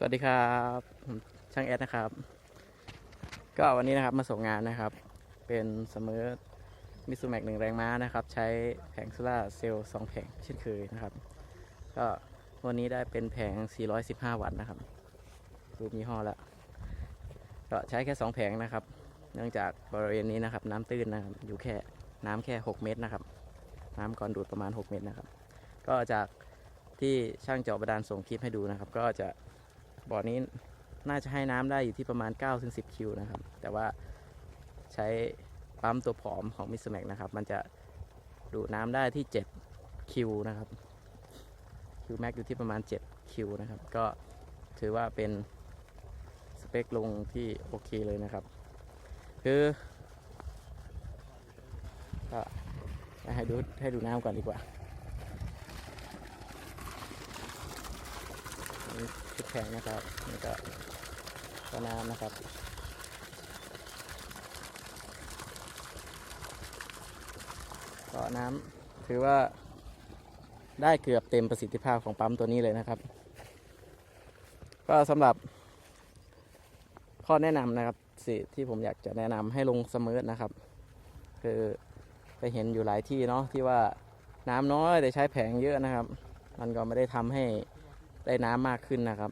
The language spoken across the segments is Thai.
สวัสดีครับผมช่างแอดนะครับ ก็วันนี้นะครับมาส่งงานนะครับ เป็นเสมอมิสูแม็กหนึ่งแรงม้านะครับ ใช้แผงโซล่าเซลล์สองแผงเช่นเคยนะครับ ก็วันนี้ได้เป็นแผง 415 วัตต์นะครับรูปยี่ห้อแล้วก็ใช้แค่ 2 แผงนะครับ เนื่องจากบริเวณนี้นะครับ น้ำตื้นนะครับอยู่แค่น้ำแค่ 6 เมตรนะครับ น้ำก่อนดูดประมาณ 6 เมตรนะครับ ก็จากที่ช่างเจาะบาดาลส่งคลิปให้ดูนะครับ ก็จะ บ่อนี้น่าจะให้น้ำได้อยู่ที่ประมาณ 9-10 คิวนะครับ แต่ว่าใช้ปั๊มตัวผอมของมิสแม็กนะครับ มันจะดูดน้ำได้ที่ 7 คิวนะครับ คิวแม็กอยู่ที่ประมาณ 7 คิวนะครับ ก็ถือว่าเป็นสเปคลงที่โอเคเลยนะครับ คือก็ให้ดูให้ดูน้ำก่อนดีกว่า ชุดแข็งนะครับนี่ก็ก็น้ำนะครับก็น้ำถือว่าได้เกือบเต็มประสิทธิภาพของปั๊มตัวนี้เลยนะครับ ก็สำหรับข้อแนะนำนะครับสิที่ผมอยากจะแนะนำให้ลงเสมอนะครับ คือไปเห็นอยู่หลายที่เนาะที่ว่าน้ำน้อยแต่ใช้แผงเยอะนะครับ มันก็ไม่ได้ทำให้ ได้น้ำมากขึ้นนะครับ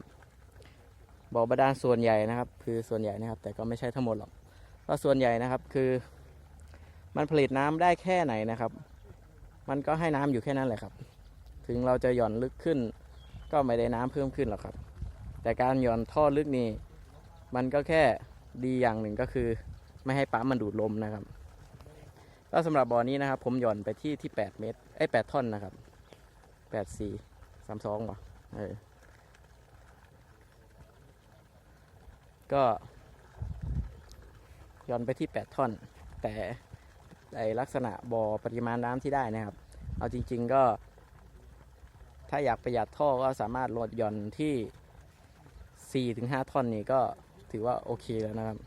บ่อบาดาลส่วนใหญ่นะครับ คือส่วนใหญ่นะครับ แต่ก็ไม่ใช่ทั้งหมดหรอกก็ส่วนใหญ่นะครับคือมันผลิตน้ำได้แค่ไหนนะครับ มันก็ให้น้ำอยู่แค่นั้นแหละครับ ถึงเราจะหย่อนลึกขึ้น ก็ไม่ได้น้ำเพิ่มขึ้นหรอกครับ แต่การหย่อนท่อลึกนี่มันก็แค่ดีอย่างหนึ่งก็คือ ไม่ให้ปั๊มมันดูดลมนะครับ ก็สำหรับบ่อนี้นะครับ ผมหย่อนไปที่ที่ 8 เมตรไอ้ย8ท่อนนะครับ8 4 3 2ว่ะเออ ก็ย้อนไปที่ 8 ท่อน แต่ไอลักษณะบ่อปริมาณน้ำที่ได้นะครับ เอาจริง ๆ ก็ ถ้าอยากประหยัดท่อก็สามารถลดหย่อนที่ 4-5 ท่อนนี่ก็ถือว่าโอเคแล้วนะครับ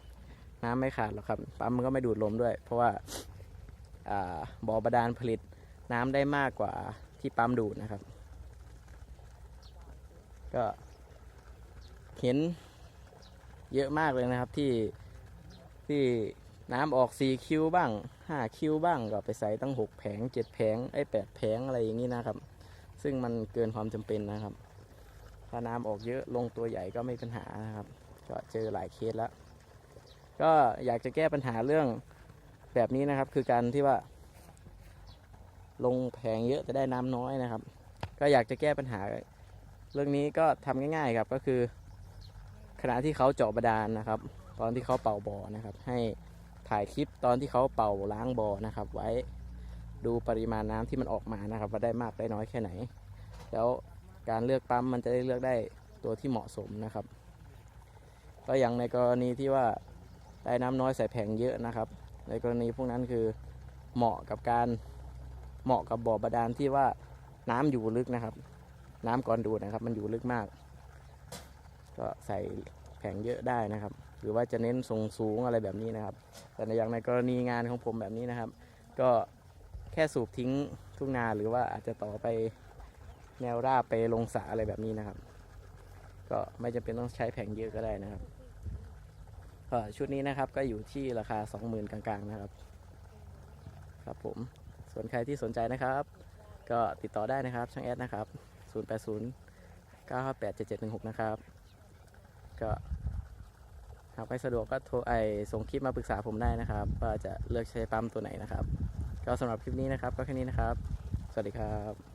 น้ำไม่ขาดหรอกครับ ปั๊มมันก็ไม่ดูดลมด้วย เพราะว่าอ่าบ่อบาดาลผลิตน้ำได้มากกว่าที่ปั๊มดูดนะครับ ก็เห็นเยอะมากเลยนะครับที่ที่น้ำออก4คิวบ้าง5คิวบ้างก็ไปใส่ตั้ง 6 แผง 7 แผงไอ้8แผงอะไรอย่างนี้นะครับ ซึ่งมันเกินความจำเป็นนะครับ ถ้าน้ำออกเยอะลงตัวใหญ่ก็ไม่มีปัญหานะครับ ก็เจอหลายเคสแล้ว ก็อยากจะแก้ปัญหาเรื่องแบบนี้นะครับ คือการที่ว่า ลงแผงเยอะแต่ได้น้ำน้อยนะครับ ก็อยากจะแก้ปัญหา เรื่องนี้ก็ทำง่ายๆครับก็คือ ขณะที่เขาเจาะบาดาลนะครับ ตอนที่เขาเป่าบ่อนะครับ ให้ถ่ายคลิปตอนที่เขาเป่าล้างบ่อนะครับ ไว้ดูปริมาณน้ำที่มันออกมานะครับ ว่าได้มากได้น้อยแค่ไหน แล้วการเลือกปั๊มมันจะได้เลือกได้ตัวที่เหมาะสมนะครับ ก็อย่างในกรณีที่ว่าได้น้ำน้อยใส่แผงเยอะนะครับ ในกรณีพวกนั้นคือเหมาะกับการเหมาะกับบ่อบาดาลที่ว่าน้ำอยู่ลึกนะครับ น้ำก่อนดูนะครับ มันอยู่ลึกมาก ก็ใส่แผงเยอะได้นะครับ หรือว่าจะเน้นทรงสูงอะไรแบบนี้นะครับ แต่ในอย่างในกรณีงานของผมแบบนี้นะครับ ก็แค่สูบทิ้งทุ่งนาหรือว่าอาจจะต่อไปแนวราบไปลงสระอะไรแบบนี้นะครับ ก็ไม่จำเป็นต้องใช้แผงเยอะก็ได้นะครับก็ชุดนี้นะครับก็อยู่ที่ราคา 20,000 กลางๆ นะครับ ครับผมส่วนใครที่สนใจนะครับ ก็ติดต่อได้นะครับช่างแอดนะครับ 080 958 7716 นะครับ ก็หากไม่สะดวกก็โทรไอส่งคลิปมาปรึกษาผมได้นะครับ ว่าจะเลือกใช้ปั๊มตัวไหนนะครับ ก็สำหรับคลิปนี้นะครับ ก็แค่นี้นะครับ สวัสดีครับ